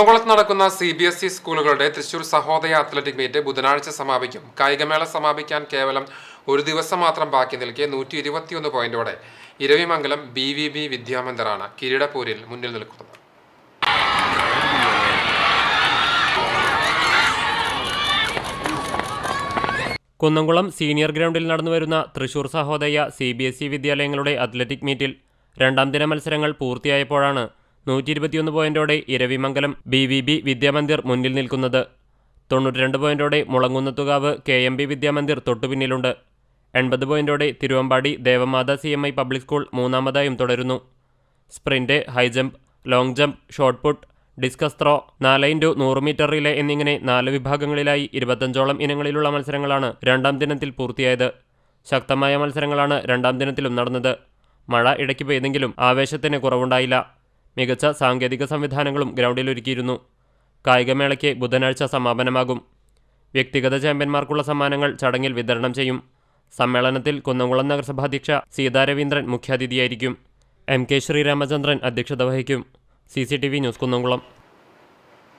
കുന്നംകുളത്ത് നടക്കുന്ന C B S E സ്കൂളുകളുടെ തൃശൂർ സഹോദയ അത്ലറ്റിക് മീറ്റ് ബുധനാഴ്ച സമാപിക്കും. കായികമേള സമാപിക്കാൻ കേവലം ഒരു ദിവസം മാത്രം ബാക്കി നിൽക്കെ നൂറ്റി ഇരുപത്തിയൊന്ന് പോയിന്റോടെ. ഇരവിമംഗലം ബി വി ബി വിദ്യാമന്ദിറാണ് കിരീടപ്പൂരിൽ മുന്നിൽ നിൽക്കുന്നത്. കുന്നംകുളം സീനിയർ ഗ്രൗണ്ടിൽ നടന്നുവരുന്ന Thrissur Sahodaya C B S E വിദ്യാലയങ്ങളുടെ athletic മീറ്റിൽ രണ്ടാം ദിന മത്സരങ്ങൾ പൂർത്തിയായപ്പോഴാണ് നൂറ്റി ഇരുപത്തിയൊന്ന് പോയിന്റോടെ Iravimangalam B V B Vidyamandir മുന്നിൽ നിൽക്കുന്നത്. തൊണ്ണൂറ്റിരണ്ട് പോയിന്റോടെ Mulangunnathukavu K M B Vidyamandir തൊട്ടുപിന്നിലുണ്ട്. എൺപത് പോയിന്റോടെ Thiruvambady Devamatha C M I public school മൂന്നാമതായും തുടരുന്നു. Sprint high jump long jump shot put discus throw നാല് ഇന്റു നൂറ് മീറ്റർ റിലേ എന്നിങ്ങനെ നാല് വിഭാഗങ്ങളിലായി ഇരുപത്തഞ്ചോളം ഇനങ്ങളിലുള്ള മത്സരങ്ങളാണ് രണ്ടാം ദിനത്തിൽ പൂർത്തിയായത്. ശക്തമായ മത്സരങ്ങളാണ് രണ്ടാം ദിനത്തിലും നടന്നത്. മഴ ഇടയ്ക്ക് പെയ്തെങ്കിലും ആവേശത്തിന് കുറവുണ്ടായില്ല. മികച്ച സാങ്കേതിക സംവിധാനങ്ങളും ഗ്രൗണ്ടിൽ ഒരുക്കിയിരുന്നു. കായികമേളയ്ക്ക് ബുധനാഴ്ച സമാപനമാകും. വ്യക്തിഗത ചാമ്പ്യന്മാർക്കുള്ള സമ്മാനങ്ങൾ ചടങ്ങിൽ വിതരണം ചെയ്യും. സമ്മേളനത്തിൽ കുന്നംകുളം നഗരസഭാധ്യക്ഷ സീതാരവീന്ദ്രൻ മുഖ്യാതിഥിയായിരിക്കും. എം കെ ശ്രീരാമചന്ദ്രൻ അധ്യക്ഷത വഹിക്കും. C news Kunnamkulam.